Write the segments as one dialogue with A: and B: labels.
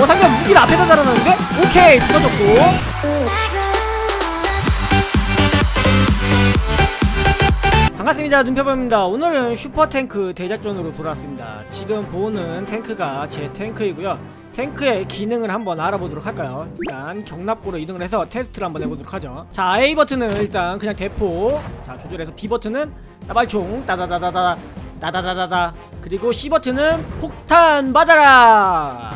A: 어 상대방 무기를 앞에다 달아놨는데? 오케이 부서졌고. 반갑습니다 눈펴봅니다. 오늘은 슈퍼탱크 대작전으로 돌아왔습니다. 지금 보는 탱크가 제 탱크이고요. 탱크의 기능을 한번 알아보도록 할까요? 일단 경납고로 이동을 해서 테스트를 한번 해보도록 하죠. 자 A 버튼은 일단 그냥 대포. 자 조절해서 B 버튼은 따발총 따다다다다 따다다다다. 그리고 C 버튼은 폭탄 받아라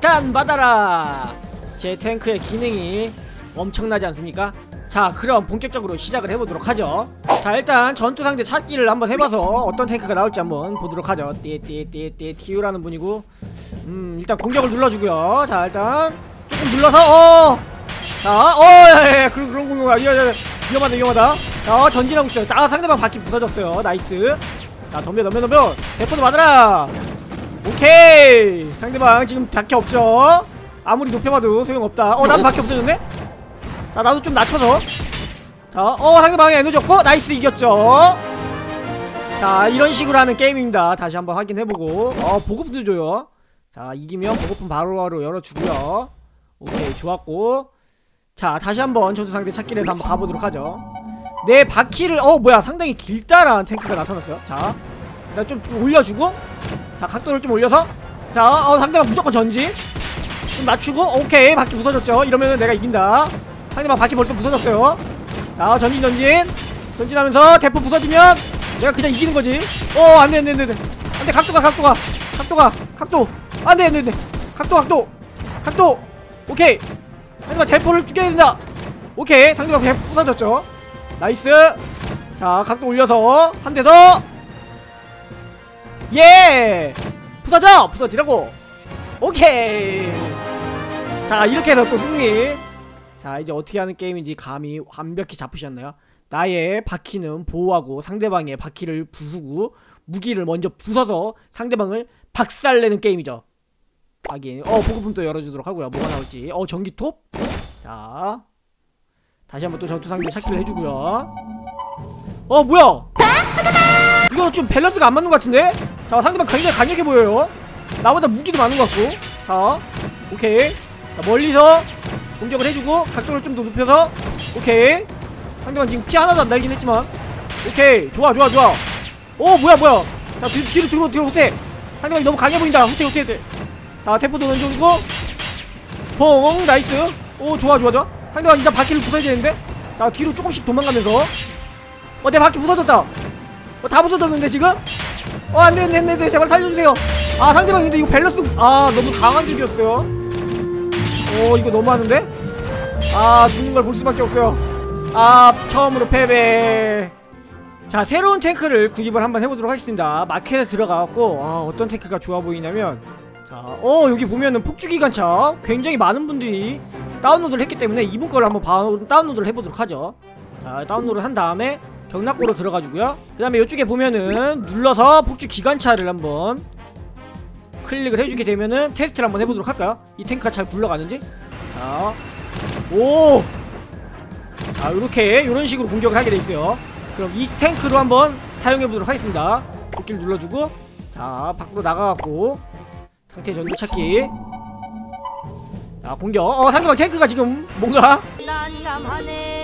A: 폭탄 받아라 제 탱크의 기능이 엄청나지 않습니까? 자 그럼 본격적으로 시작을 해보도록 하죠 자 일단 전투 상대 찾기를 한번 해봐서 어떤 탱크가 나올지 한번 보도록 하죠 띠띠띠띠 티유라는 분이고 음 일단 공격을 눌러주고요 자 일단 조금 눌러서 어 자, 어, 예, 예, 그런, 그런 공격 아니야, 야, 야, 위험하다, 위험하다. 자, 전진하고 있어요. 아, 상대방 바퀴 부서졌어요. 나이스. 자, 덤벼, 덤벼, 덤벼. 대포도 받아라. 오케이. 상대방 지금 바퀴 없죠? 아무리 높여봐도 소용없다. 어, 나도 바퀴 없어졌네? 자, 나도 좀 낮춰서. 자, 어, 상대방이 에너지 없고, 나이스, 이겼죠? 자, 이런 식으로 하는 게임입니다. 다시 한번 확인해보고. 어, 보급도 줘요. 자, 이기면 보급품 바로바로 열어주고요. 오케이, 좋았고. 자 다시 한번 저도 상대 찾기를 해서 한번 가보도록 하죠 내 바퀴를 어 뭐야 상당히 길다란 탱크가 나타났어요 자 일단 좀 올려주고 자 각도를 좀 올려서. 자 어, 상대방 무조건 전진. 좀 낮추고 오케이 바퀴 부서졌죠. 이러면은 내가 이긴다. 상대방 바퀴 벌써 부서졌어요. 자 전진 전진. 전진하면서 대포 부서지면 내가 그냥 이기는 거지. 어 안돼 안돼 안돼. 안돼 각도가 각도가. 각도가 각도. 안돼 안돼 안돼. 각도 각도. 각도. 오케이. 상대방 대포를 죽여야 된다. 오케이. 상대방 대포 부서졌죠. 나이스. 자 각도 올려서 한 대더 예! 부서져! 부서지라고! 오케이! 자 이렇게 해서 또 승리. 자 이제 어떻게 하는 게임인지 감이 완벽히 잡으셨나요? 나의 바퀴는 보호하고 상대방의 바퀴를 부수고 무기를 먼저 부숴서 상대방을 박살내는 게임이죠. 확인. 어 보급품 또 열어주도록 하고요. 뭐가 나올지. 어 전기톱? 자 다시 한번 또 전투상대 찾기를 해주고요. 어 뭐야? 이거 좀 밸런스가 안 맞는 것 같은데 자 상대방 굉장히 강력해 보여요. 나보다 무기도 많은 것 같고. 자 오케이. 자, 멀리서 공격을 해주고 각도를 좀 더 높여서 오케이. 상대방 지금 피 하나도 안 날긴 했지만. 오케이. 좋아 좋아 좋아. 오 뭐야 뭐야. 자 뒤, 뒤로 뒤로 뒤로 후퇴. 상대방이 너무 강해 보인다. 후퇴 후퇴 후퇴. 자 태포도 왼쪽이고. 퐁 나이스. 오 좋아 좋아 좋아. 상대방 일단 바퀴를 부숴야 되는데. 자 뒤로 조금씩 도망가면서. 어 내 바퀴 부서졌다. 어 다 부서졌는데 지금 어 안돼 안돼 안돼 제발 살려주세요. 아 상대방 근데 이거 밸런스 아 너무 강한 적이었어요. 오 이거 너무하는데? 아 죽는 걸 볼 수밖에 없어요. 아 처음으로 패배. 자 새로운 탱크를 구입을 한번 해보도록 하겠습니다. 마켓에 들어가갖고 아, 어떤 탱크가 좋아 보이냐면 자, 어 여기 보면은 폭주기관차 굉장히 많은 분들이 다운로드를 했기 때문에 이분 거를 한번 바, 다운로드를 해보도록 하죠. 자 다운로드를 한 다음에 경락고로 들어가지고요 그 다음에 이쪽에 보면은 눌러서 폭주 기관차를 한번 클릭을 해주게 되면은 테스트를 한번 해보도록 할까요? 이 탱크가 잘 굴러가는지 자, 오! 자 요렇게 요런 식으로 공격을 하게 돼 있어요 그럼 이 탱크로 한번 사용해보도록 하겠습니다 도끼를 눌러주고 자 밖으로 나가갖고 상태 전도 찾기 자 공격 어 상대방 탱크가 지금 뭔가
B: 난감하네.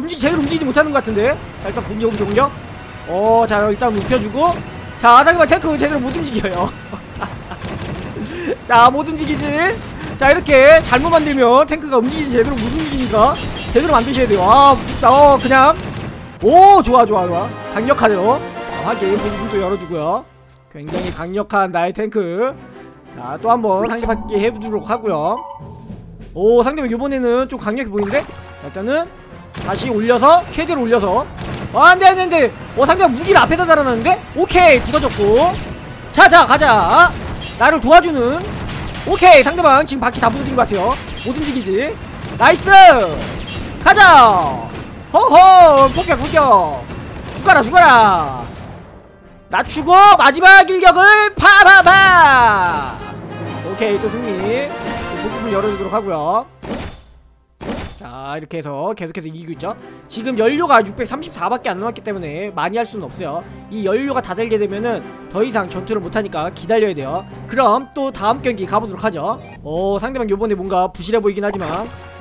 A: 움직이 제대로 움직이지 못하는 것 같은데? 자 일단 공격 공격 공격. 어자 일단 눕혀주고. 자 상대방 탱크 제대로 못 움직여요. 자 못 움직이지. 자 이렇게 잘못 만들면 탱크가 움직이지 제대로 못 움직이니까 제대로 만드셔야 돼요. 아 어, 그냥. 오 좋아 좋아 좋아. 자, 확인 부분도 열어주고요. 굉장히 강력한 나의 탱크. 자 또 한번 상대방께 해주도록 하고요. 오 상대방 요번에는 좀 강력해 보이는데? 자, 일단은 다시 올려서 최대로 올려서. 아, 안돼 안돼 안돼. 어 상대방 무기를 앞에다 달아놨는데? 오케이 부서졌고. 자자 가자. 나를 도와주는. 오케이 상대방 지금 바퀴 다 부서진 것 같아요. 못 움직이지. 나이스! 가자! 허허 폭격 폭격. 죽어라 죽어라. 낮추고 마지막 일격을 파파파! 오케이 또 승리. 또 부분 열어주도록 하고요 자 이렇게 해서 계속해서 이기고 있죠. 지금 연료가 634밖에 안 남았기 때문에 많이 할 수는 없어요. 이 연료가 다 들게 되면은 더 이상 전투를 못하니까 기다려야 돼요. 그럼 또 다음 경기 가보도록 하죠. 어 상대방 요번에 뭔가 부실해 보이긴 하지만.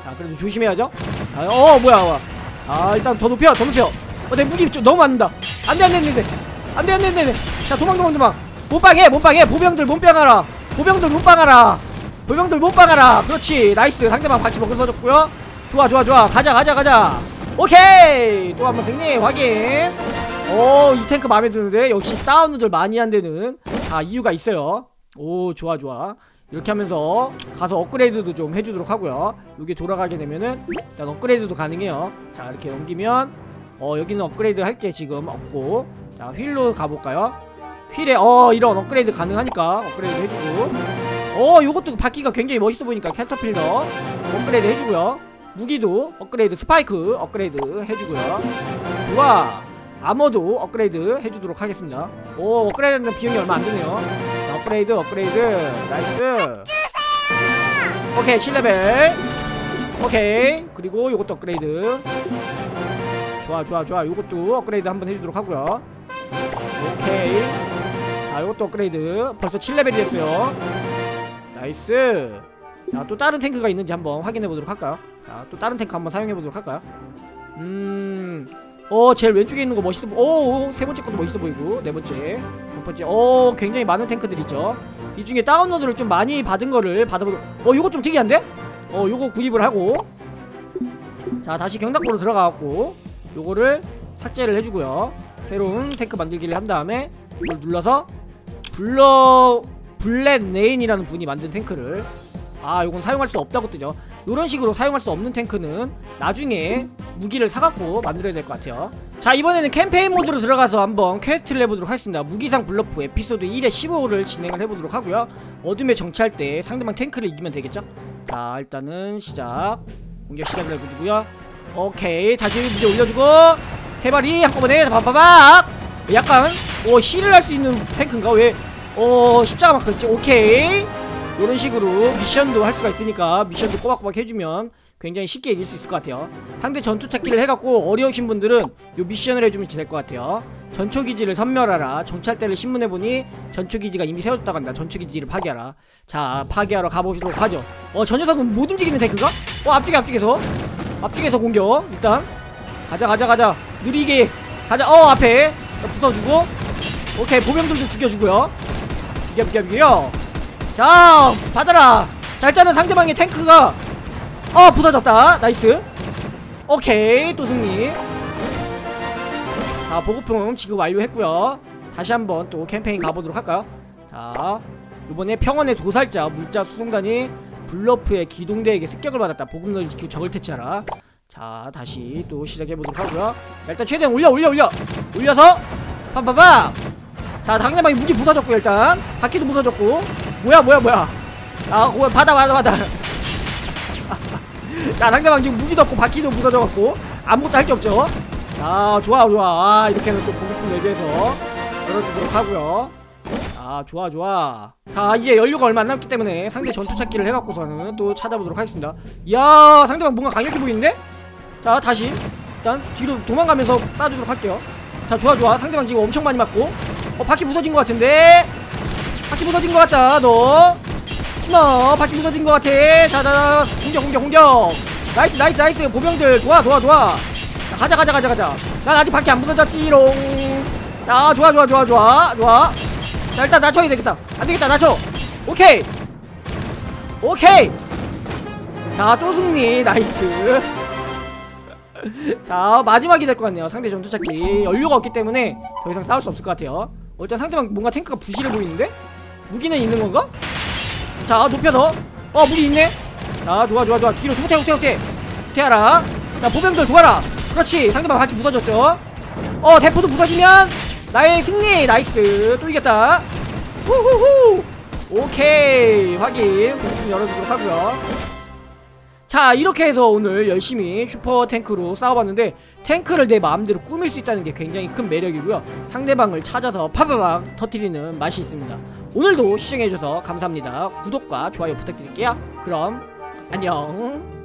A: 자 그래도 조심해야죠. 자, 어 뭐야 뭐야 아 일단 더 높여 더 높여. 어내 무기 좀 너무 맞는다. 안돼 안돼 안돼 안돼. 안돼 안돼 자 도망 도망 도망. 몸빵해 몸빵해. 보병들 몸빵하라. 보병들 몸빵하라. 보병들 몸빵하라. 그렇지. 나이스. 상대방 바퀴 먹은 서줬고요 좋아 좋아 좋아. 가자 가자 가자. 오케이! 또 한 번 승리 확인. 오이 탱크 마음에 드는데? 역시 다운로드를 많이 한데는. 다 이유가 있어요. 오 좋아 좋아. 이렇게 하면서 가서 업그레이드도 좀 해주도록 하고요. 여기 돌아가게 되면은 일단 업그레이드도 가능해요. 자 이렇게 넘기면 어 여기는 업그레이드 할 게 지금 없고. 자 휠로 가볼까요? 휠에 어 이런 업그레이드 가능하니까 업그레이드 해주고. 어 요것도 바퀴가 굉장히 멋있어 보이니까 캐터필더 업그레이드 해주고요 무기도 업그레이드 스파이크 업그레이드 해주고요. 좋아 아머도 업그레이드 해주도록 하겠습니다. 오 업그레이드는 비용이 얼마 안 드네요. 자, 업그레이드 업그레이드. 나이스. 오케이 7레벨. 오케이. 그리고 요것도 업그레이드. 좋아 좋아 좋아. 요것도 업그레이드 한번 해주도록 하고요. 오케이. 자 요것도 업그레이드. 벌써 7레벨이 됐어요. 나이스 자 또 다른 탱크가 있는지 한번 확인해 보도록 할까요? 자 또 다른 탱크 한번 사용해 보도록 할까요? 음 어 제일 왼쪽에 있는 거 멋있어 보 오 세 번째 것도 멋있어 보이고 네 번째 첫 번째. 어 굉장히 많은 탱크들 있죠. 이 중에 다운로드를 좀 많이 받은 거를 받아보도록 어 요거 좀 특이한데? 어 요거 구입을 하고. 자 다시 경락고로 들어가갖고 요거를 삭제를 해주고요. 새로운 탱크 만들기를 한 다음에 이걸 눌러서 블러 블랙 레인이라는 분이 만든 탱크를 아 요건 사용할 수 없다고 뜨죠. 요런 식으로 사용할 수 없는 탱크는 나중에 무기를 사갖고 만들어야 될 것 같아요. 자 이번에는 캠페인 모드로 들어가서 한번 퀘스트를 해보도록 하겠습니다. 무기상 블러프 에피소드 1에 15를 진행을 해보도록 하고요. 어둠에 정치할 때 상대방 탱크를 이기면 되겠죠? 자 일단은 시작. 공격 시작을 해주고요. 오케이 다시 무게 올려주고 세 마리 한꺼번에 바바박! 약간 오 힐을 할 수 있는 탱크인가? 왜? 어 십자가 마크 있지? 오케이 이런 식으로 미션도 할 수가 있으니까 미션도 꼬박꼬박 해주면 굉장히 쉽게 이길 수 있을 것 같아요. 상대 전투 찾기를 해갖고 어려우신 분들은 요 미션을 해주면 될 것 같아요. 전초기지를 섬멸하라. 정찰대를 신문해보니 전초기지가 이미 세워졌다고 한다. 전초기지를 파괴하라. 자 파괴하러 가보도록 하죠. 어 저 녀석은 못 움직이는 탱크가? 어 앞쪽에 앞쪽에서. 앞쪽에서 공격 일단. 가자 가자 가자. 느리게. 가자. 어 앞에. 부숴주고. 오케이 보병들도 죽여주고요. 비겨 비겨 비겨 자 받아라. 자 일단은 상대방의 탱크가 어 부서졌다. 나이스. 오케이 또 승리. 자 보급품 지금 완료했고요. 다시 한번 또 캠페인 가보도록 할까요? 자 이번에 평원의 도살자 물자 수송단이 블러프의 기동대에게 습격을 받았다. 보급너를 지키고 적을 퇴치하라. 자 다시 또 시작해보도록 하고요. 자, 일단 최대한 올려 올려 올려. 올려서 팜팜팜 자 상대방이 무기 부서졌고 일단 바퀴도 부서졌고 뭐야 뭐야 뭐야? 아 그거 받아 받아 받아. 자 상대방 지금 무기도 없고 바퀴도 부서져갖고 아무것도 할 게 없죠? 자 좋아 좋아. 아, 이렇게 해서 또 보급품 내주해서 열어주도록 하고요. 아 좋아 좋아. 자 이제 연료가 얼마 안 남기 때문에 상대 전투 찾기를 해갖고서는 또 찾아보도록 하겠습니다. 이야 상대방 뭔가 강력해 보이는데? 자 다시 일단 뒤로 도망가면서 쏴주도록 할게요. 자 좋아 좋아. 상대방 지금 엄청 많이 맞고. 어 바퀴 부서진 것 같은데 바퀴 부서진 것 같다 너. 너 바퀴 부서진 것 같아. 자자 공격 공격 공격. 나이스 나이스 나이스. 보병들. 좋아 좋아 좋아. 자, 가자 가자 가자 가자. 난 아직 바퀴 안 부서졌지롱. 자 좋아 좋아 좋아 좋아 좋아. 자 일단 낮춰야 되겠다. 안 되겠다 낮춰. 오케이. 오케이. 자또 승리. 나이스. 자 마지막이 될 것 같네요. 상대 전투 찾기. 연료가 없기 때문에 더 이상 싸울 수 없을 것 같아요. 어, 일단 상대방 뭔가 탱크가 부실해 보이는데? 무기는 있는 건가? 자 높여서 어 무기 있네. 자 좋아 좋아 좋아. 뒤로 후퇴 후퇴 후퇴 후퇴하라. 자 보병들 도와라. 그렇지. 상대방 바퀴 부서졌죠. 어 대포도 부서지면 나의 승리. 나이스. 또 이겼다. 후후후. 오케이. 확인. 공좀 열어주도록 하고요. 자 이렇게 해서 오늘 열심히 슈퍼 탱크로 싸워봤는데 탱크를 내 마음대로 꾸밀 수 있다는 게 굉장히 큰 매력이고요. 상대방을 찾아서 파바박 터트리는 맛이 있습니다 오늘도 시청해주셔서 감사합니다. 구독과 좋아요 부탁드릴게요. 그럼 안녕